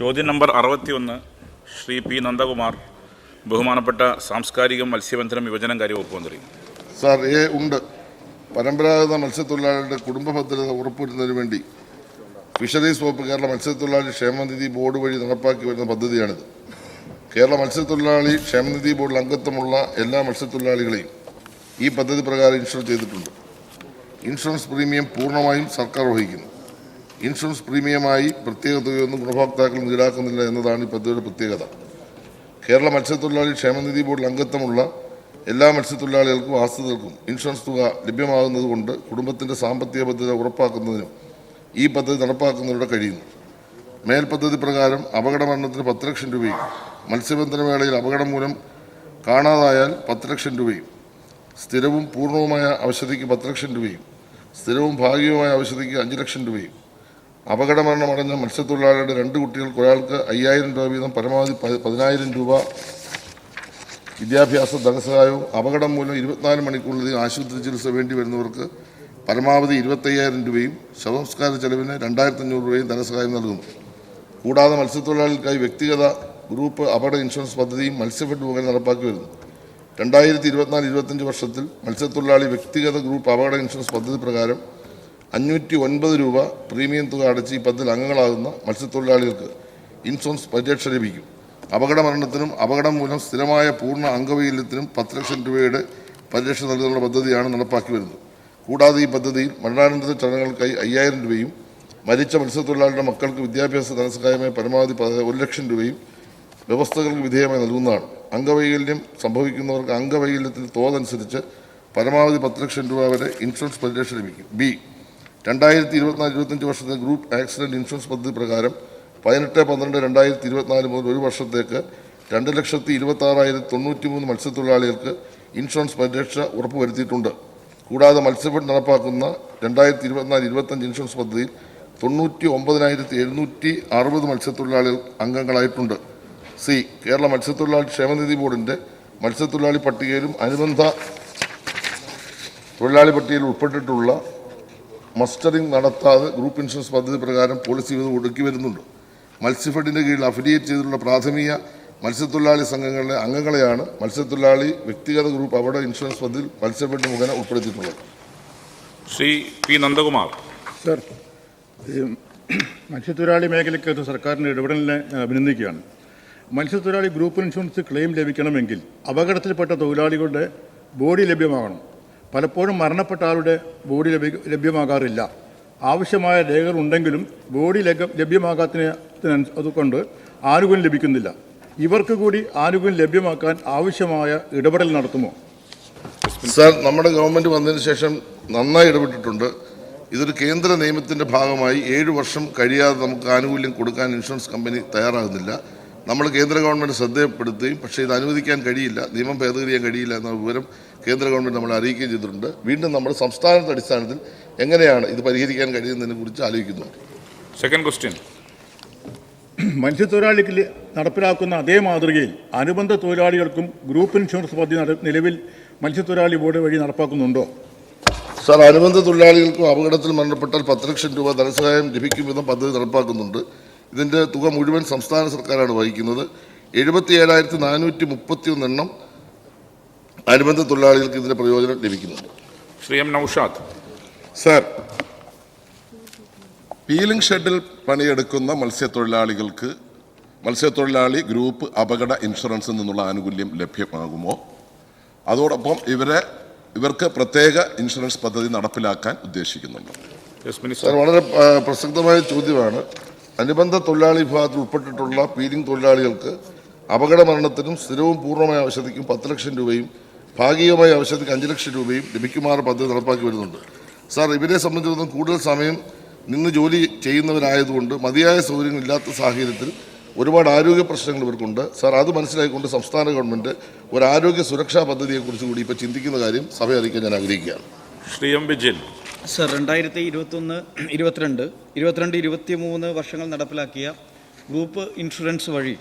ചോദ്യം നമ്പർ അറുപത്തിയൊന്ന് ശ്രീ പി നന്ദകുമാർ ബഹുമാനപ്പെട്ട സാംസ്കാരിക മത്സ്യബന്ധനം യുവജനകാര്യ വകുപ്പ് മന്ത്രി. സാർ ഏ ഉണ്ട്. പരമ്പരാഗത മത്സ്യത്തൊഴിലാളികളുടെ കുടുംബ ഭദ്രത ഉറപ്പുവരുന്നതിന് വേണ്ടി ഫിഷറീസ് വകുപ്പ് കേരള മത്സ്യത്തൊഴിലാളി ക്ഷേമനിധി ബോർഡ് വഴി നടപ്പാക്കി വരുന്ന പദ്ധതിയാണിത്. കേരള മത്സ്യത്തൊഴിലാളി ക്ഷേമനിധി ബോർഡിൽ അംഗത്വമുള്ള എല്ലാ മത്സ്യത്തൊഴിലാളികളെയും ഈ പദ്ധതി പ്രകാരം ഇൻഷുർ ചെയ്തിട്ടുണ്ട്. ഇൻഷുറൻസ് പ്രീമിയം പൂർണമായും സർക്കാർ വഹിക്കുന്നു. ഇൻഷുറൻസ് പ്രീമിയമായി പ്രത്യേക തുകയൊന്നും ഗുണഭോക്താക്കൾ ഈടാക്കുന്നില്ല എന്നതാണ് ഈ പദ്ധതിയുടെ പ്രത്യേകത. കേരള മത്സ്യത്തൊഴിലാളി ക്ഷേമനിധി ബോർഡിൽ അംഗത്വമുള്ള എല്ലാ മത്സ്യത്തൊഴിലാളികൾക്കും ആശ്രിതർക്കും ഇൻഷുറൻസ് തുക ലഭ്യമാകുന്നതുകൊണ്ട് കുടുംബത്തിന്റെ സാമ്പത്തിക ഭദ്രത ഉറപ്പാക്കുന്നതിനും ഈ പദ്ധതി നടപ്പാക്കുന്നതിലൂടെ കഴിയുന്നു. മേൽ പദ്ധതി പ്രകാരം അപകട മരണത്തിന് പത്ത് ലക്ഷം രൂപയും മത്സ്യബന്ധന വേളയിൽ അപകടം മൂലം കാണാതായാൽ പത്ത് ലക്ഷം രൂപയും സ്ഥിരവും പൂർണവുമായ ഔഷധിക്ക് പത്ത് ലക്ഷം രൂപയും സ്ഥിരവും ഭാഗികവുമായ ഔഷധിക്ക് അഞ്ച് ലക്ഷം രൂപയും അപകട മരണമടഞ്ഞ മത്സ്യത്തൊഴിലാളിയുടെ രണ്ട് കുട്ടികൾക്ക് ഒരാൾക്ക് അയ്യായിരം രൂപ വീതം പരമാവധി പതിനായിരം രൂപ വിദ്യാഭ്യാസ ധനസഹായവും അപകടം മൂലം ഇരുപത്തിനാല് മണിക്കൂറിലധികം ആശുപത്രി ചികിത്സ വേണ്ടി വരുന്നവർക്ക് പരമാവധി ഇരുപത്തയ്യായിരം രൂപയും ശവസംസ്കാര ചെലവിന് രണ്ടായിരത്തി അഞ്ഞൂറ് രൂപയും ധനസഹായം നൽകുന്നു. കൂടാതെ മത്സ്യത്തൊഴിലാളികൾക്കായി വ്യക്തിഗത ഗ്രൂപ്പ് അപകട ഇൻഷുറൻസ് പദ്ധതിയും മത്സ്യഫെഡ് മുഖേന നടപ്പാക്കി വരുന്നു. രണ്ടായിരത്തി ഇരുപത്തിനാല് ഇരുപത്തഞ്ച് വർഷത്തിൽ മത്സ്യത്തൊഴിലാളി വ്യക്തിഗത ഗ്രൂപ്പ് അപകട ഇൻഷുറൻസ് പദ്ധതി പ്രകാരം അഞ്ഞൂറ്റി ഒൻപത് രൂപ പ്രീമിയം തുക അടച്ച് ഈ പദ്ധതിയിൽ അംഗങ്ങളാകുന്ന മത്സ്യത്തൊഴിലാളികൾക്ക് ഇൻഷുറൻസ് പരിരക്ഷ ലഭിക്കും. അപകട മരണത്തിനും അപകടം മൂലം സ്ഥിരമായ പൂർണ അംഗവൈകല്യത്തിനും പത്ത് ലക്ഷം രൂപയുടെ പരിരക്ഷ നൽകുന്ന പദ്ധതിയാണ് നടപ്പാക്കി വരുന്നത്. കൂടാതെ ഈ പദ്ധതിയിൽ മരണാനന്തര ചടങ്ങുകൾക്കായി അയ്യായിരം രൂപയും മരിച്ച മത്സ്യത്തൊഴിലാളിയുടെ മക്കൾക്ക് വിദ്യാഭ്യാസ ധനസഹായമായി പരമാവധി ഒരു ലക്ഷം രൂപയും വ്യവസ്ഥകൾക്ക് വിധേയമായി നൽകുന്നതാണ്. അംഗവൈകല്യം സംഭവിക്കുന്നവർക്ക് അംഗവൈകല്യത്തിന്റെ തോതനുസരിച്ച് പരമാവധി പത്ത് ലക്ഷം രൂപ വരെ ഇൻഷുറൻസ് പരിരക്ഷ ലഭിക്കും. ബി രണ്ടായിരത്തി ഇരുപത്തിനാല് ഇരുപത്തഞ്ച് വർഷത്തെ ഗ്രൂപ്പ് ആക്സിഡന്റ് ഇൻഷുറൻസ് പദ്ധതി പ്രകാരം പതിനെട്ട് പന്ത്രണ്ട് രണ്ടായിരത്തി ഇരുപത്തിനാല് മുതൽ ഒരു വർഷത്തേക്ക് രണ്ട് ലക്ഷത്തി ഇരുപത്തി ആറായിരത്തി തൊണ്ണൂറ്റി മൂന്ന് മത്സ്യത്തൊഴിലാളികൾക്ക് ഇൻഷുറൻസ് പരിരക്ഷ ഉറപ്പുവരുത്തിയിട്ടുണ്ട്. കൂടാതെ മത്സ്യഫെഡ് നടപ്പാക്കുന്ന രണ്ടായിരത്തി ഇരുപത്തിനാല് ഇരുപത്തഞ്ച് ഇൻഷുറൻസ് പദ്ധതിയിൽ തൊണ്ണൂറ്റി ഒമ്പതിനായിരത്തി എഴുന്നൂറ്റി അറുപത് മത്സ്യത്തൊഴിലാളികൾ അംഗങ്ങളായിട്ടുണ്ട്. സി. കേരള മത്സ്യത്തൊഴിലാളി ക്ഷേമനിധി ബോർഡിന്റെ മത്സ്യത്തൊഴിലാളി പട്ടികയിലും അനുബന്ധ തൊഴിലാളി പട്ടികയിൽ ഉൾപ്പെട്ടിട്ടുള്ള മസ്റ്ററിംഗ് നടത്താതെ ഗ്രൂപ്പ് ഇൻഷുറൻസ് പദ്ധതി പ്രകാരം പോളിസി വിധം ഒടുക്കി വരുന്നുണ്ട്. മത്സ്യഫെഡിന്റെ കീഴിൽ അഫിലിയേറ്റ് ചെയ്തിട്ടുള്ള പ്രാഥമിക മത്സ്യത്തൊഴിലാളി സംഘങ്ങളിലെ അംഗങ്ങളെയാണ് മത്സ്യത്തൊഴിലാളി വ്യക്തിഗത ഗ്രൂപ്പ് അവിടെ ഇൻഷുറൻസ് പദ്ധതിയിൽ മത്സ്യഫെഡ് മുഖേന ഉൾപ്പെടുത്തിയിട്ടുള്ളത്. ശ്രീ പി നന്ദകുമാർ. സർ മത്സ്യത്തൊഴിലാളി മേഖലയ്ക്കകത്ത് സർക്കാരിന്റെ ഇടപെടലിനെ ഞാൻ അഭിനന്ദിക്കുകയാണ്. മത്സ്യത്തൊഴിലാളി ഗ്രൂപ്പ് ഇൻഷുറൻസ് ക്ലെയിം ലഭിക്കണമെങ്കിൽ അപകടത്തിൽപ്പെട്ട തൊഴിലാളികളുടെ ബോഡി ലഭ്യമാകണം. പലപ്പോഴും മരണപ്പെട്ട ആളുടെ ബോഡി ലഭ്യ ലഭ്യമാകാറില്ല. ആവശ്യമായ രേഖകൾ ഉണ്ടെങ്കിലും ബോഡി ലഭ്യ- ലഭ്യമാകാത്തതിന് അതുകൊണ്ട് ആനുകൂല്യം ലഭിക്കുന്നില്ല. ഇവർക്ക് കൂടി ആനുകൂല്യം ലഭ്യമാക്കാൻ ആവശ്യമായ ഇടപെടൽ നടത്തുമോ? സാർ നമ്മുടെ ഗവൺമെന്റ് വന്നതിന് ശേഷം നന്നായി ഇടപെട്ടിട്ടുണ്ട്. ഇതൊരു കേന്ദ്ര നിയമത്തിന്റെ ഭാഗമായി ഏഴ് വർഷം കഴിയാതെ നമുക്ക് ആനുകൂല്യം കൊടുക്കാൻ ഇൻഷുറൻസ് കമ്പനി തയ്യാറാകുന്നില്ല. നമ്മൾ കേന്ദ്ര ഗവൺമെന്റ് ശ്രദ്ധയപ്പെടുത്തുകയും പക്ഷേ ഇത് അനുവദിക്കാൻ കഴിയില്ല നിയമം ഭേദഗതി ചെയ്യാൻ കഴിയില്ല എന്ന വിവരം കേന്ദ്ര ഗവൺമെന്റ് നമ്മളെ അറിയിക്കുകയും ചെയ്തിട്ടുണ്ട്. വീണ്ടും നമ്മൾ സംസ്ഥാനത്തെ അടിസ്ഥാനത്തിൽ എങ്ങനെയാണ് ഇത് പരിഹരിക്കാൻ കഴിയുന്നതിനെ കുറിച്ച് ആലോചിക്കുന്നുണ്ട്. സെക്കൻഡ് ക്വസ്റ്റ്യൻ മത്സ്യത്തൊഴിലാളിക്ക് നടപ്പിലാക്കുന്ന അതേ മാതൃകയിൽ അനുബന്ധ തൊഴിലാളികൾക്കും ഗ്രൂപ്പ് ഇൻഷുറൻസ് പദ്ധതി നിലവിൽ മത്സ്യത്തൊഴിലാളി ബോർഡ് വഴി നടപ്പാക്കുന്നുണ്ടോ? സാർ അനുബന്ധ തൊഴിലാളികൾക്കും അപകടത്തിൽ മരണപ്പെട്ടാൽ പത്ത് ലക്ഷം രൂപ ധനസഹായം ലഭിക്കും വിധം പദ്ധതി നടപ്പാക്കുന്നുണ്ട്. ഇതിന്റെ തുക മുഴുവൻ സംസ്ഥാന സർക്കാരാണ് വഹിക്കുന്നത്. എഴുപത്തി ഏഴായിരത്തി നാനൂറ്റി മുപ്പത്തി ഒന്ന് എണ്ണം അനുബന്ധ തൊഴിലാളികൾക്ക് ഇതിന്റെ പ്രയോജനം ലഭിക്കുന്നുണ്ട്. Shri M Naushad. Sir peeling ഷെഡിൽ പണിയെടുക്കുന്ന മത്സ്യത്തൊഴിലാളികൾക്ക് മത്സ്യത്തൊഴിലാളി ഗ്രൂപ്പ് അപകട ഇൻഷുറൻസിൽ നിന്നുള്ള ആനുകൂല്യം ലഭ്യമാകുമോ? അതോടൊപ്പം ഇവരെ ഇവർക്ക് പ്രത്യേക ഇൻഷുറൻസ് പദ്ധതി നടപ്പിലാക്കാൻ ഉദ്ദേശിക്കുന്നുണ്ട്? യെസ് മിനിസ്റ്റർ സാർ വളരെ പ്രസക്തമായ ചോദ്യമാണ്. അനുബന്ധ തൊഴിലാളി വിഭാഗത്തിൽ ഉൾപ്പെട്ടിട്ടുള്ള പീലിംഗ് തൊഴിലാളികൾക്ക് അപകട മരണത്തിനും സ്ഥിരവും പൂർണമായ ഔഷധിക്കും പത്ത് ലക്ഷം രൂപയും ഭാഗികമായ ഔഷധിക്ക് അഞ്ച് ലക്ഷം രൂപയും ലഭിക്കുമാറ് പദ്ധതി നടപ്പാക്കി വരുന്നുണ്ട്. സാർ ഇവരെ സംബന്ധിച്ചിടത്തോളം കൂടുതൽ സമയം നിന്ന് ജോലി ചെയ്യുന്നവരായതുകൊണ്ട് മതിയായ സൗകര്യങ്ങൾ ഇല്ലാത്ത സാഹചര്യത്തിൽ ഒരുപാട് ആരോഗ്യ പ്രശ്നങ്ങൾ ഇവർക്കുണ്ട്. സാർ അത് മനസ്സിലാക്കിക്കൊണ്ട് സംസ്ഥാന ഗവൺമെന്റ് ഒരു ആരോഗ്യ സുരക്ഷാ പദ്ധതിയെക്കുറിച്ച് കൂടി ഇപ്പോൾ ചിന്തിക്കുന്ന കാര്യം സഭയെ അറിയിക്കാൻ ഞാൻ ആഗ്രഹിക്കുകയാണ്. ശ്രീ എം വിജിൻ സർ രണ്ടായിരത്തി ഇരുപത്തൊന്ന് ഇരുപത്തിരണ്ട് ഇരുപത്തിരണ്ട് ഇരുപത്തി മൂന്ന് വർഷങ്ങൾ നടപ്പിലാക്കിയ ഗ്രൂപ്പ് ഇൻഷുറൻസ് വഴി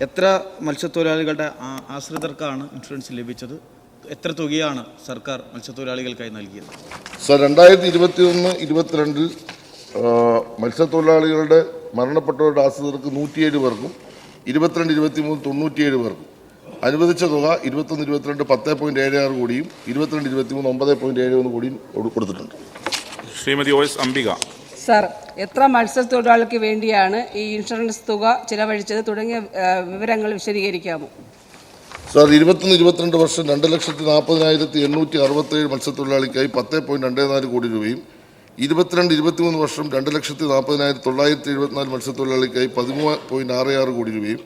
എത്ര മത്സ്യത്തൊഴിലാളികളുടെ ആശ്രിതർക്കാണ് ഇൻഷുറൻസ് ലഭിച്ചത്? എത്ര തുകയാണ് സർക്കാർ മത്സ്യത്തൊഴിലാളികൾക്കായി നൽകിയത്? സർ രണ്ടായിരത്തി ഇരുപത്തി ഒന്ന് ഇരുപത്തിരണ്ടിൽ മത്സ്യത്തൊഴിലാളികളുടെ മരണപ്പെട്ടവരുടെ ആശ്രിതർക്ക് നൂറ്റിയേഴ് പേർക്കും ഇരുപത്തിരണ്ട് ഇരുപത്തിമൂന്ന് തൊണ്ണൂറ്റിയേഴ് പേർക്കും അനുവദിച്ച തുക ഇരുപത്തൊന്ന് ഇരുപത്തിരണ്ട് പത്ത് പോയിന്റ് ഏഴ് ആറ് കോടിയും ഇരുപത്തിരണ്ട് ഇരുപത്തിമൂന്ന് ഒമ്പത് പോയിന്റ് ഏഴ് ഒന്ന് കോടിയും കൊടുത്തിട്ടുണ്ട്. Shrimati O S Ambika. Sir എത്ര മത്സ്യത്തൊഴിലാളിക്ക് വേണ്ടിയാണ് ഈ ഇൻഷുറൻസ് തുക ചിലവഴിച്ചത്? തുടങ്ങിയ വിവരങ്ങൾ വിശദീകരിക്കാമോ? സാർ ഇരുപത്തൊന്ന് ഇരുപത്തിരണ്ട് വർഷം രണ്ട് ലക്ഷത്തി നാൽപ്പതിനായിരത്തി എണ്ണൂറ്റി അറുപത്തേഴ് മത്സ്യത്തൊഴിലാളിക്കായി പത്ത് പോയിന്റ് രണ്ട് നാല് കോടി രൂപയും ഇരുപത്തിരണ്ട് ഇരുപത്തിമൂന്ന് വർഷം രണ്ട് ലക്ഷത്തി നാൽപ്പതിനായിരത്തി തൊള്ളായിരത്തി എഴുപത്തിനാല് മത്സ്യത്തൊഴിലാളിക്കായി പതിമൂന്ന് പോയിന്റ് ആറ് ആറ് കോടി രൂപയും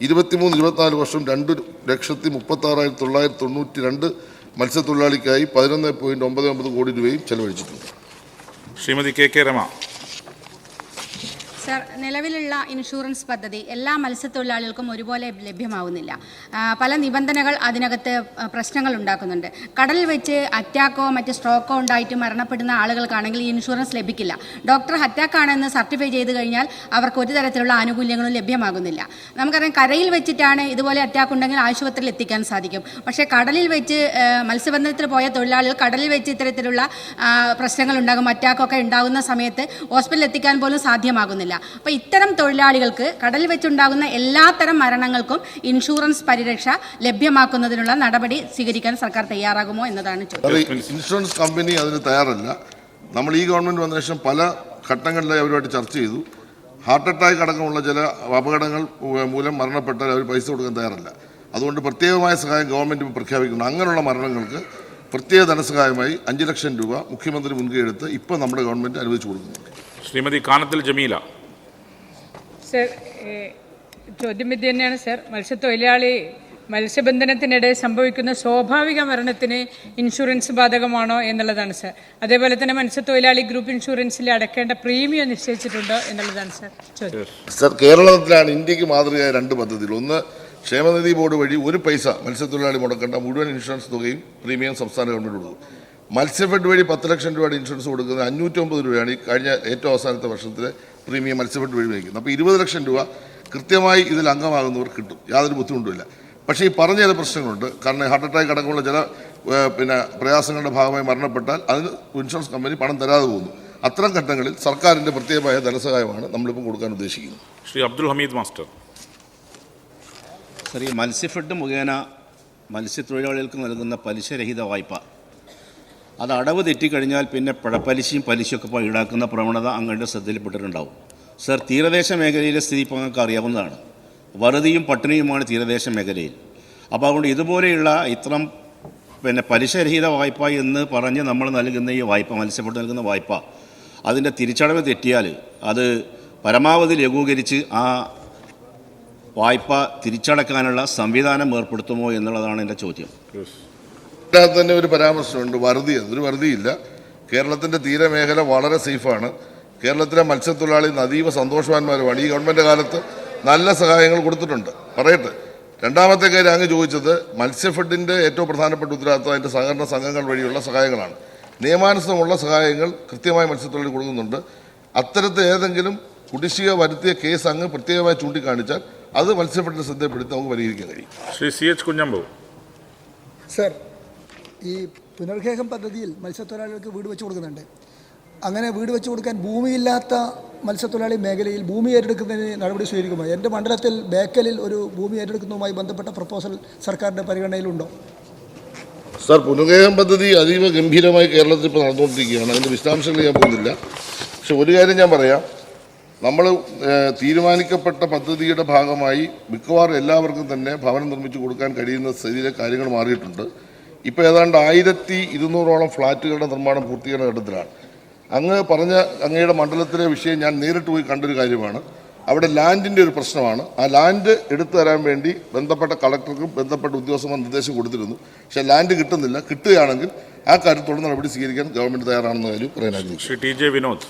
ഇരുപത്തിമൂന്ന് ഇരുപത്തിനാല് വർഷം രണ്ട് ലക്ഷത്തി മുപ്പത്താറായിരത്തി തൊള്ളായിരത്തി തൊണ്ണൂറ്റി രണ്ട് മത്സ്യത്തൊഴിലാളിക്കായി പതിനൊന്ന് പോയിന്റ് ഒമ്പത് ഒമ്പത് കോടി രൂപയും ചെലവഴിച്ചിട്ടുണ്ട്. ശ്രീമതി കെ കെ രമ നിലവിലുള്ള ഇൻഷുറൻസ് പദ്ധതി എല്ലാ മത്സ്യത്തൊഴിലാളികൾക്കും ഒരുപോലെ ലഭ്യമാവുന്നില്ല. പല നിബന്ധനകൾ അതിനകത്ത് പ്രശ്നങ്ങൾ ഉണ്ടാക്കുന്നുണ്ട്. കടലിൽ വെച്ച് അറ്റാക്കോ മറ്റ് സ്ട്രോക്കോ ഉണ്ടായിട്ട് മരണപ്പെടുന്ന ആളുകൾക്കാണെങ്കിൽ ഈ ഇൻഷുറൻസ് ലഭിക്കില്ല. ഡോക്ടർ അറ്റാക്കാണെന്ന് സർട്ടിഫൈ ചെയ്ത് കഴിഞ്ഞാൽ അവർക്ക് ഒരു തരത്തിലുള്ള ആനുകൂല്യങ്ങളും ലഭ്യമാകുന്നില്ല. നമുക്കറിയാം കരയിൽ വെച്ചിട്ടാണ് ഇതുപോലെ അറ്റാക്ക് ഉണ്ടെങ്കിൽ ആശുപത്രിയിൽ എത്തിക്കാൻ സാധിക്കും. പക്ഷേ കടലിൽ വെച്ച് മത്സ്യബന്ധനത്തിൽ പോയ തൊഴിലാളികൾ കടലിൽ വെച്ച് ഇത്തരത്തിലുള്ള പ്രശ്നങ്ങൾ ഉണ്ടാകും അറ്റാക്കൊക്കെ ഉണ്ടാകുന്ന സമയത്ത് ഹോസ്പിറ്റലിൽ എത്തിക്കാൻ പോലും സാധ്യമാകുന്നില്ല. അപ്പോൾ ഇത്തരം തൊഴിലാളികൾക്ക് കടൽ വെച്ചുണ്ടാകുന്ന എല്ലാത്തരം മരണങ്ങൾക്കും ഇൻഷുറൻസ് പരിരക്ഷ ലഭ്യമാക്കുന്നതിനുള്ള നടപടി സ്വീകരിക്കാൻ സർക്കാർ തയ്യാറാകുമോ എന്നതാണ് ചോദ്യം. ഇൻഷുറൻസ് കമ്പനി അതിന് തയ്യാറല്ല. നമ്മൾ ഈ ഗവൺമെന്റ് വന്ന ശേഷം പല ഘട്ടങ്ങളിലായി അവരുമായിട്ട് ചർച്ച ചെയ്തു. ഹാർട്ട് അറ്റാക്ക് അടക്കമുള്ള ചില അപകടങ്ങൾ മൂലം മരണപ്പെട്ടാൽ അവർ പൈസ കൊടുക്കാൻ തയ്യാറല്ല. അതുകൊണ്ട് പ്രത്യേകമായ സഹായം ഗവൺമെന്റ് പ്രഖ്യാപിക്കുന്നു. അങ്ങനെയുള്ള മരണങ്ങൾക്ക് പ്രത്യേക ധനസഹായമായി അഞ്ച് ലക്ഷം രൂപ മുഖ്യമന്ത്രി മുൻകൈ എടുത്ത് ഇപ്പോൾ നമ്മുടെ ഗവൺമെന്റ് അനുവദിച്ചു കൊടുക്കുന്നുണ്ട്. ശ്രീമതി കാനത്തിൽ ജമീല. സർ ചോദ്യം ഇത് തന്നെയാണ് സർ. മത്സ്യത്തൊഴിലാളി മത്സ്യബന്ധനത്തിനിടെ സംഭവിക്കുന്ന സ്വാഭാവിക മരണത്തിന് ഇൻഷുറൻസ് ബാധകമാണോ എന്നുള്ളതാണ് സർ. അതേപോലെ തന്നെ മത്സ്യത്തൊഴിലാളി ഗ്രൂപ്പ് ഇൻഷുറൻസിൽ അടക്കേണ്ട പ്രീമിയം നിശ്ചയിച്ചിട്ടുണ്ടോ എന്നുള്ളതാണ് സർ ചോദ്യം. സർ കേരളത്തിലാണ് ഇന്ത്യയ്ക്ക് മാതൃകയായ രണ്ട് പദ്ധതികൾ. ഒന്ന് ക്ഷേമനിധി ബോർഡ് വഴി ഒരു പൈസ മത്സ്യത്തൊഴിലാളി മുടക്കേണ്ട മുഴുവൻ ഇൻഷുറൻസ് തുകയും പ്രീമിയം സംസ്ഥാന ഗവൺമെന്റ് കൊടുക്കും. മത്സ്യഫെഡ് വഴി പത്ത് ലക്ഷം രൂപയുടെ ഇൻഷുറൻസ് കൊടുക്കുന്നത് അഞ്ഞൂറ്റൊമ്പത് രൂപയാണ് ഈ കഴിഞ്ഞ ഏറ്റവും അവസാനത്തെ വർഷത്തിലെ പ്രീമിയം മത്സ്യബന്ധം വഴി മേടിക്കുന്നത് അപ്പോൾ ഇരുപത് ലക്ഷം രൂപ കൃത്യമായി ഇതിൽ അംഗമാകുന്നവർ കിട്ടും. യാതൊരു ബുദ്ധിമുട്ടുമില്ല. പക്ഷേ ഈ പറഞ്ഞ ചില പ്രശ്നങ്ങളുണ്ട്. കാരണം ഹാർട്ട് അറ്റാക്ക് അടക്കമുള്ള ചില പിന്നെ പ്രയാസങ്ങളുടെ ഭാഗമായി മരണപ്പെട്ടാൽ അതിന് ഇൻഷുറൻസ് കമ്പനി പണം തരാതെ പോകുന്നു. അത്തരം ഘട്ടങ്ങളിൽ സർക്കാരിന്റെ പ്രത്യേകമായ ധനസഹായമാണ് നമ്മളിപ്പം കൊടുക്കാൻ ഉദ്ദേശിക്കുന്നത്. ശ്രീ അബ്ദുൽ ഹമീദ് മാസ്റ്റർ. സർ ഈ മത്സ്യഫെഡ് മുഖേന മത്സ്യത്തൊഴിലാളികൾക്ക് നൽകുന്ന പലിശരഹിത വായ്പ അത് അടവ് തെറ്റിക്കഴിഞ്ഞാൽ പിന്നെ പഴപ്പലിശയും പലിശയൊക്കെ ഈടാക്കുന്ന പ്രവണത അങ്ങയുടെ ശ്രദ്ധയിൽപ്പെട്ടിട്ടുണ്ടാവും. സർ തീരദേശ മേഖലയിലെ സ്ഥിതി ഇപ്പോൾ നിങ്ങൾക്ക് അറിയാവുന്നതാണ്. വറുതിയും പട്ടിണിയുമാണ് തീരദേശ മേഖലയിൽ. അപ്പോൾ അതുകൊണ്ട് ഇതുപോലെയുള്ള ഇത്തരം പിന്നെ പലിശരഹിത വായ്പ എന്ന് പറഞ്ഞ് നമ്മൾ നൽകുന്ന ഈ വായ്പ മത്സ്യപ്പെട്ട് നൽകുന്ന വായ്പ അതിന്റെ തിരിച്ചടവ് തെറ്റിയാൽ അത് പരമാവധി ലഘൂകരിച്ച് ആ വായ്പ തിരിച്ചടക്കാനുള്ള സംവിധാനം ഏർപ്പെടുത്തുമോ എന്നുള്ളതാണ് എന്റെ ചോദ്യം. ഇതിനകത്ത് തന്നെ ഒരു പരാമർശമുണ്ട്. വറുതി അതൊരു വറുതിയില്ല. കേരളത്തിന്റെ തീരമേഖല വളരെ സേഫാണ്. കേരളത്തിലെ മത്സ്യത്തൊഴിലാളി അതീവ സന്തോഷവാന്മാരുമാണ്. ഈ ഗവൺമെന്റ് കാലത്ത് നല്ല സഹായങ്ങൾ കൊടുത്തിട്ടുണ്ട്. പറയട്ടെ. രണ്ടാമത്തെ കാര്യം അങ്ങ് ചോദിച്ചത് മത്സ്യഫെഡിന്റെ ഏറ്റവും പ്രധാനപ്പെട്ട ഉത്തരവാദിത്വം അതിന്റെ സഹകരണ സംഘങ്ങൾ വഴിയുള്ള സഹായങ്ങളാണ്. നിയമാനുസൃതമുള്ള സഹായങ്ങൾ കൃത്യമായി മത്സ്യത്തൊഴിലാളി കൊടുക്കുന്നുണ്ട്. അത്തരത്തിൽ ഏതെങ്കിലും കുടിശ്ശിക വരുത്തിയ കേസ് അങ്ങ് പ്രത്യേകമായി ചൂണ്ടിക്കാണിച്ചാൽ അത് മത്സ്യഫെഡിന്റെ ശ്രദ്ധപ്പെടുത്തി നമുക്ക് പരിഹരിക്കാൻ കഴിയും. Shri C H Kunhambu. Sir ഈ പുനർഗേഹം പദ്ധതിയിൽ മത്സ്യത്തൊഴിലാളികൾക്ക് വീട് വെച്ച് കൊടുക്കുന്നുണ്ട്. അങ്ങനെ വീട് വെച്ച് കൊടുക്കാൻ ഭൂമിയില്ലാത്ത മത്സ്യത്തൊഴിലാളി മേഖലയിൽ ഭൂമി ഏറ്റെടുക്കുന്നതിന് നടപടി സ്വീകരിക്കുമോ? എന്റെ മണ്ഡലത്തിൽ ബേക്കലിൽ ഒരു ഭൂമി ഏറ്റെടുക്കുന്നതുമായി ബന്ധപ്പെട്ട പ്രപ്പോസൽ സർക്കാരിന്റെ പരിഗണനയിലുണ്ടോ? സാർ പുനർഗേഹം പദ്ധതി അതീവ ഗംഭീരമായി കേരളത്തിൽ ഇപ്പോൾ നടന്നുകൊണ്ടിരിക്കുകയാണ്. അതിന്റെ വിശദാംശങ്ങൾ ഞാൻ പോകുന്നില്ല. പക്ഷെ ഒരു കാര്യം ഞാൻ പറയാം. നമ്മൾ തീരുമാനിക്കപ്പെട്ട പദ്ധതിയുടെ ഭാഗമായി മിക്കവാറും എല്ലാവർക്കും തന്നെ ഭവനം നിർമ്മിച്ചു കൊടുക്കാൻ കഴിയുന്ന സ്ഥിതിയിലെ കാര്യങ്ങൾ മാറിയിട്ടുണ്ട്. ഇപ്പോൾ ഏതാണ്ട് ആയിരത്തി ഇരുന്നൂറോളം ഫ്ലാറ്റുകളുടെ നിർമ്മാണം പൂർത്തീകരണ ഘട്ടത്തിലാണ്. അങ്ങ് പറഞ്ഞ അങ്ങയുടെ മണ്ഡലത്തിലെ വിഷയം ഞാൻ നേരിട്ട് പോയി കണ്ടൊരു കാര്യമാണ്. അവിടെ ലാൻഡിന്റെ ഒരു പ്രശ്നമാണ്. ആ ലാൻഡ് എടുത്തു തരാൻ വേണ്ടി ബന്ധപ്പെട്ട കളക്ടർക്കും ബന്ധപ്പെട്ട ഉദ്യോഗസ്ഥന്മാർ നിർദ്ദേശം കൊടുത്തിരുന്നു. പക്ഷേ ലാൻഡ് കിട്ടുന്നില്ല. കിട്ടുകയാണെങ്കിൽ ആ കാര്യത്തോട് നടപടി സ്വീകരിക്കാൻ ഗവൺമെന്റ് തയ്യാറാണെന്ന കാര്യം പറയാനായിരുന്നു ശ്രീ ടി ജെ വിനോദ്.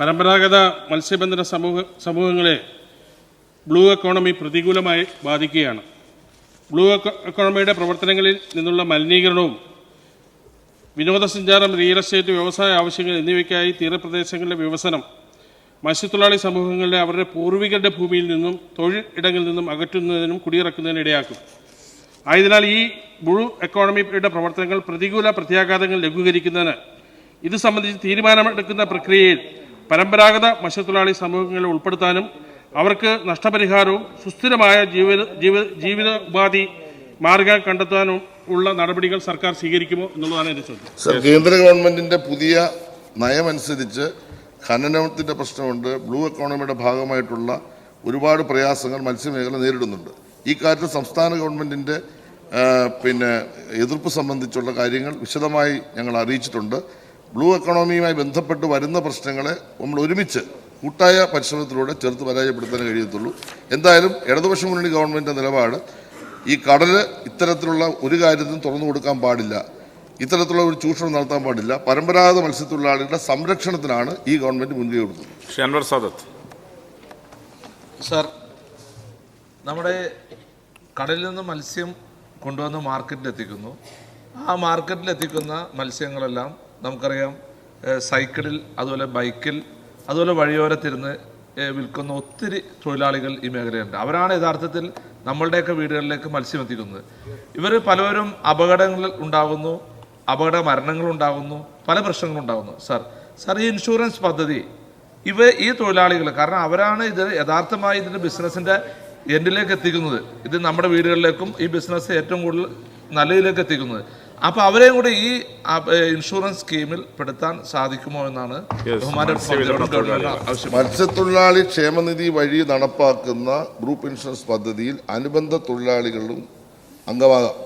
പരമ്പരാഗത മത്സ്യബന്ധന സമൂഹ സമൂഹങ്ങളെ ബ്ലൂ എക്കോണമി പ്രതികൂലമായി ബാധിക്കുകയാണ്. ബ്ലൂ എക്കോ- എക്കോണമിയുടെ പ്രവർത്തനങ്ങളിൽ നിന്നുള്ള മലിനീകരണവും വിനോദസഞ്ചാരം റിയൽ എസ്റ്റേറ്റ് വ്യവസായ ആവശ്യങ്ങൾ എന്നിവയ്ക്കായി തീരപ്രദേശങ്ങളിലെ വികസനം മത്സ്യത്തൊഴിലാളി സമൂഹങ്ങളെ അവരുടെ പൂർവികരുടെ ഭൂമിയിൽ നിന്നും തൊഴിൽ ഇടങ്ങളിൽ നിന്നും അകറ്റുന്നതിനും കുടിയിറക്കുന്നതിനും ഇടയാക്കും. ആയതിനാൽ ഈ ബ്ലൂ എക്കോണമിയുടെ പ്രവർത്തനങ്ങൾ പ്രതികൂല പ്രത്യാഘാതങ്ങൾ ലഘൂകരിക്കുന്നതിന് ഇത് സംബന്ധിച്ച് തീരുമാനമെടുക്കുന്ന പ്രക്രിയയിൽ പരമ്പരാഗത മത്സ്യത്തൊഴിലാളി സമൂഹങ്ങളെ ഉൾപ്പെടുത്താനും അവർക്ക് നഷ്ടപരിഹാരവും സുസ്ഥിരമായ ജീവിത ജീവിത ജീവിത ഉപാധി മാർഗം കണ്ടെത്താനും ഉള്ള നടപടികൾ സർക്കാർ സ്വീകരിക്കുമോ എന്നുള്ളതാണ് എന്റെ ചോദ്യം. കേന്ദ്ര ഗവൺമെന്റിന്റെ പുതിയ നയമനുസരിച്ച് ഖനനത്തിന്റെ പ്രശ്നമുണ്ട്. ബ്ലൂ എക്കോണമിയുടെ ഭാഗമായിട്ടുള്ള ഒരുപാട് പ്രയാസങ്ങൾ മത്സ്യമേഖല നേരിടുന്നുണ്ട്. ഈ കാര്യത്തിൽ സംസ്ഥാന ഗവൺമെന്റിന്റെ പിന്നെ എതിർപ്പ് സംബന്ധിച്ചുള്ള കാര്യങ്ങൾ വിശദമായി ഞങ്ങൾ അറിയിച്ചിട്ടുണ്ട്. ബ്ലൂ എക്കോണമിയുമായി ബന്ധപ്പെട്ട് വരുന്ന പ്രശ്നങ്ങളെ നമ്മൾ ഒരുമിച്ച് കൂട്ടായ പരിശ്രമത്തിലൂടെ ചെറുത്ത് പരാജയപ്പെടുത്താൻ കഴിയത്തുള്ളൂ. എന്തായാലും ഇടതുപക്ഷ മുന്നണി ഗവൺമെന്റിന്റെ നിലപാട് ഈ കടൽ ഇത്തരത്തിലുള്ള ഒരു കാര്യത്തിനും തുറന്നു കൊടുക്കാൻ പാടില്ല. ഇത്തരത്തിലുള്ള ഒരു ചൂഷണം നടത്താൻ പാടില്ല. പരമ്പരാഗത മത്സ്യത്തൊഴിലാളികളുടെ സംരക്ഷണത്തിനാണ് ഈ ഗവൺമെന്റ് മുൻകൈ കൊടുത്തത്. അൻവർ സാദത്ത്. സാർ നമ്മുടെ കടലിൽ നിന്ന് മത്സ്യം കൊണ്ടുവന്ന് മാർക്കറ്റിൽ എത്തിക്കുന്നു ആ മാർക്കറ്റിൽ എത്തിക്കുന്ന മത്സ്യങ്ങളെല്ലാം നമുക്കറിയാം സൈക്കിളിൽ അതുപോലെ ബൈക്കിൽ അതുപോലെ വഴിയോരത്തിരുന്ന് വിൽക്കുന്ന ഒത്തിരി തൊഴിലാളികൾ ഈ മേഖലയുണ്ട് അവരാണ് യഥാർത്ഥത്തിൽ നമ്മളുടെയൊക്കെ വീടുകളിലേക്ക് മത്സ്യം എത്തിക്കുന്നത് ഇവർ പലവരും അപകടങ്ങൾ ഉണ്ടാകുന്നു അപകട മരണങ്ങൾ ഉണ്ടാകുന്നു പല പ്രശ്നങ്ങളുണ്ടാകുന്നു സാർ സാർ ഈ ഇൻഷുറൻസ് പദ്ധതി ഇവ ഈ തൊഴിലാളികൾ കാരണം അവരാണ് ഇത് യഥാർത്ഥമായി ഇതിന്റെ ബിസിനസ്സിന്റെ എൻഡിലേക്ക് എത്തിക്കുന്നത്. ഇത് നമ്മുടെ വീടുകളിലേക്കും ഈ ബിസിനസ് ഏറ്റവും കൂടുതൽ നല്ലതിലേക്ക് എത്തിക്കുന്നത്. അപ്പൊ അവരെയും കൂടി ഈ ഇൻഷുറൻസ് സ്കീമിൽ പെടുത്താൻ സാധിക്കുമോ എന്നാണ് മത്സ്യത്തൊഴിലാളി ക്ഷേമനിധി വഴി നടപ്പാക്കുന്ന ഗ്രൂപ്പ് ഇൻഷുറൻസ് പദ്ധതിയിൽ അനുബന്ധ തൊഴിലാളികളും അംഗമാകാം.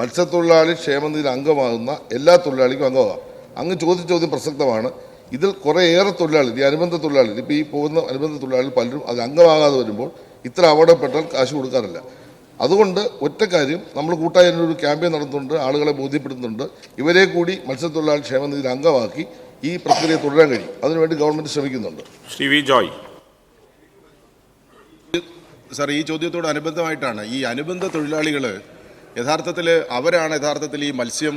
മത്സ്യത്തൊഴിലാളി ക്ഷേമനിധിയിൽ അംഗമാകുന്ന എല്ലാ തൊഴിലാളിക്കും അംഗമാകാം. അങ്ങ് ചോദിച്ച ചോദ്യം പ്രസക്തമാണ്. ഇതിൽ കുറേയേറെ തൊഴിലാളി ഈ അനുബന്ധ തൊഴിലാളി ഇപ്പോൾ ഈ പോകുന്ന അനുബന്ധ തൊഴിലാളികൾ പലരും അത് അംഗമാകാതെ വരുമ്പോൾ ഇത്ര അപകടപ്പെട്ടാൽ കാശ് കൊടുക്കാറില്ല. അതുകൊണ്ട് ഒറ്റ കാര്യം നമ്മൾ കൂട്ടായി ഒരു ക്യാമ്പയിൻ നടത്തുന്നുണ്ട് ആളുകളെ ബോധ്യപ്പെടുത്തുന്നുണ്ട്. ഇവരെ കൂടി മത്സ്യത്തൊഴിലാളി ക്ഷേമനിധിയിൽ അംഗമാക്കി ഈ പ്രക്രിയ തുടരാൻ കഴിയും. അതിനുവേണ്ടി ഗവൺമെന്റ് ശ്രമിക്കുന്നുണ്ട്. ശ്രീ വി ജോയ്. സാർ ഈ ചോദ്യത്തോട് അനുബന്ധമായിട്ടാണ് ഈ അനുബന്ധ തൊഴിലാളികൾ യഥാർത്ഥത്തിൽ അവരാണ് യഥാർത്ഥത്തിൽ ഈ മത്സ്യം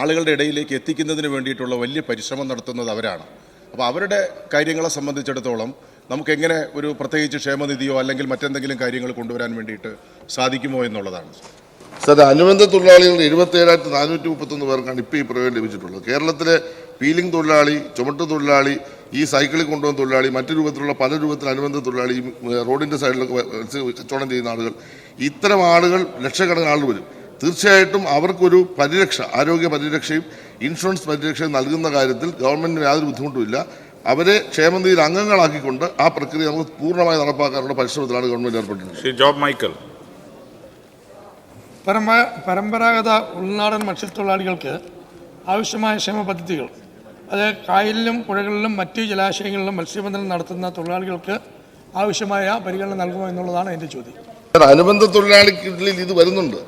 ആളുകളുടെ ഇടയിലേക്ക് എത്തിക്കുന്നതിന് വേണ്ടിയിട്ടുള്ള വലിയ പരിശ്രമം നടത്തുന്നത് അവരാണ്. അപ്പോൾ അവരുടെ കാര്യങ്ങളെ സംബന്ധിച്ചിടത്തോളം നമുക്ക് എങ്ങനെ ഒരു പ്രത്യേകിച്ച് ക്ഷേമനിധിയോ അല്ലെങ്കിൽ മറ്റെന്തെങ്കിലും കാര്യങ്ങൾ കൊണ്ടുവരാൻ വേണ്ടിയിട്ട് സാധിക്കുമോ എന്നുള്ളതാണ്. സാർ അനുബന്ധ തൊഴിലാളികൾ എഴുപത്തി ഏഴായിരത്തി നാനൂറ്റി മുപ്പത്തൊന്ന് പേർക്കാണ് ഇപ്പോൾ ഈ പ്രയോജനം ലഭിച്ചിട്ടുള്ളത്. കേരളത്തിലെ പീലിംഗ് തൊഴിലാളി ചുമട്ട് തൊഴിലാളി ഈ സൈക്കിളിൽ കൊണ്ടുവന്ന തൊഴിലാളി മറ്റു രൂപത്തിലുള്ള പല രൂപത്തിൽ അനുബന്ധ തൊഴിലാളി റോഡിന്റെ സൈഡിലൊക്കെ കച്ചവടം ചെയ്യുന്ന ആളുകൾ ഇത്തരം ആളുകൾ ലക്ഷക്കണക്കിന് ആളുകൾ വരും. തീർച്ചയായിട്ടും അവർക്കൊരു പരിരക്ഷ ആരോഗ്യ പരിരക്ഷയും ഇൻഷുറൻസ് പരിരക്ഷയും നൽകുന്ന കാര്യത്തിൽ ഗവൺമെന്റിന് യാതൊരു ബുദ്ധിമുട്ടുമില്ല അവരെ ക്ഷേമനിധിയിൽ അംഗങ്ങളാക്കിക്കൊണ്ട് ആ പ്രക്രിയ നമുക്ക് പൂർണമായി നടപ്പാക്കാനുള്ള പരിശ്രമത്തിലാണ് ഗവൺമെന്റ് ഏർപ്പെട്ടിട്ടുള്ളത്. ശ്രീ ജോബ് മൈക്കൽ. പരമ്പ പരമ്പരാഗത ഉൾനാടൻ മത്സ്യത്തൊഴിലാളികൾക്ക് ആവശ്യമായ ക്ഷേമ പദ്ധതികൾ. അത് കായലിലും പുഴകളിലും മറ്റ് ജലാശയങ്ങളിലും മത്സ്യബന്ധനം നടത്തുന്ന തൊഴിലാളികൾക്ക് ആവശ്യമായ പരിഗണന നൽകുമോ എന്നുള്ളതാണ് എന്റെ ചോദ്യം. അനുബന്ധ തൊഴിലാളികളിൽ ഇത് വരുന്നുണ്ട്.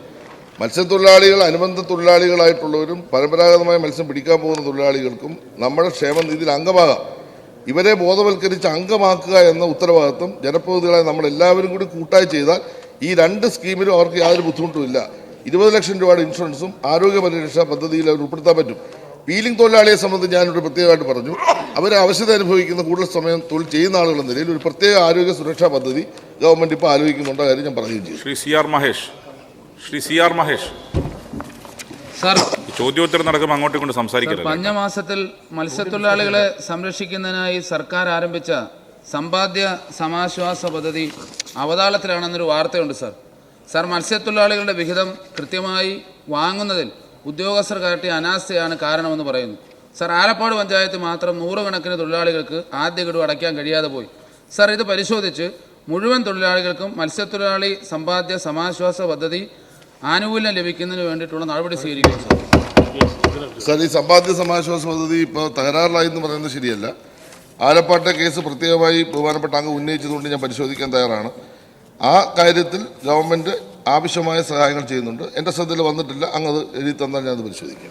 മത്സ്യത്തൊഴിലാളികൾ അനുബന്ധ തൊഴിലാളികളായിട്ടുള്ളവരും പരമ്പരാഗതമായ മത്സ്യം പിടിക്കാൻ പോകുന്ന തൊഴിലാളികൾക്കും നമ്മുടെ ക്ഷേമനിധിയിൽ അംഗമാകാം. ഇവരെ ബോധവൽക്കരിച്ച് അംഗമാക്കുക എന്ന ഉത്തരവാദിത്വം ജനപ്രതിനിധികളായ നമ്മളെല്ലാവരും കൂടി കൂട്ടായി ചെയ്താൽ ഈ രണ്ട് സ്കീമിലും അവർക്ക് യാതൊരു ബുദ്ധിമുട്ടും ഇല്ല. ഇരുപത് ലക്ഷം രൂപയുടെ ഇൻഷുറൻസും ആരോഗ്യ പരിരക്ഷാ പദ്ധതിയിൽ അവർ ഉൾപ്പെടുത്താൻ പറ്റും. വീലിംഗ് തൊഴിലാളിയെ സംബന്ധിച്ച് ഞാനൊരു പ്രത്യേകമായിട്ട് പറഞ്ഞു. അവർ ആവശ്യത അനുഭവിക്കുന്ന കൂടുതൽ സമയം തൊഴിൽ ചെയ്യുന്ന ആളുകളുടെ നിലയിൽ ഒരു പ്രത്യേക ആരോഗ്യ സുരക്ഷാ പദ്ധതി ഗവൺമെന്റ് ഇപ്പോൾ ആലോചിക്കുന്നുണ്ട് കാര്യം ഞാൻ പറയുകയും ചെയ്യും. Shri C R Mahesh. Shri C R Mahesh. Sir ചോദ്യോത്തരം നടക്കുമ്പോൾ അങ്ങോട്ടും കൊണ്ട് സംസാരിക്കരുത്. മാസത്തിൽ മത്സ്യത്തൊഴിലാളികളെ സംരക്ഷിക്കുന്നതിനായി സർക്കാർ ആരംഭിച്ച സമ്പാദ്യ സമാശ്വാസ പദ്ധതി അവതാളത്തിലാണെന്നൊരു വാർത്തയുണ്ട് സാർ. സാർ മത്സ്യത്തൊഴിലാളികളുടെ വിഹിതം കൃത്യമായി വാങ്ങുന്നതിൽ ഉദ്യോഗസ്ഥർ കാട്ടിയ അനാസ്ഥയാണ് കാരണമെന്ന് പറയുന്നു. സാർ ആലപ്പാട് പഞ്ചായത്ത് മാത്രം നൂറുകണക്കിന് തൊഴിലാളികൾക്ക് ആദ്യ ഗഡു അടയ്ക്കാൻ കഴിയാതെ പോയി. സാർ ഇത് പരിശോധിച്ച് മുഴുവൻ തൊഴിലാളികൾക്കും മത്സ്യത്തൊഴിലാളി സമ്പാദ്യ സമാശ്വാസ പദ്ധതി ആനുകൂല്യം ലഭിക്കുന്നതിന് വേണ്ടിയിട്ടുള്ള നടപടി സ്വീകരിക്കും സാർ. സാർ ഈ സമ്പാദ്യ സമാശ്വാസ പദ്ധതി ഇപ്പോൾ തകരാറിലായി എന്ന് പറയുന്നത് ശരിയല്ല. ആലപ്പാട്ടെ കേസ് പ്രത്യേകമായി ബഹുമാനപ്പെട്ട അങ്ങ് ഉന്നയിച്ചതുകൊണ്ട് ഞാൻ പരിശോധിക്കാൻ തയ്യാറാണ്. ആ കാര്യത്തിൽ ഗവൺമെന്റ് ആവശ്യമായ സഹായങ്ങൾ ചെയ്യുന്നുണ്ട്. എന്റെ ശ്രദ്ധയിൽ വന്നിട്ടില്ല. അങ്ങ് എഴുതി തന്നാൽ ഞാൻ അത് പരിശോധിക്കാം.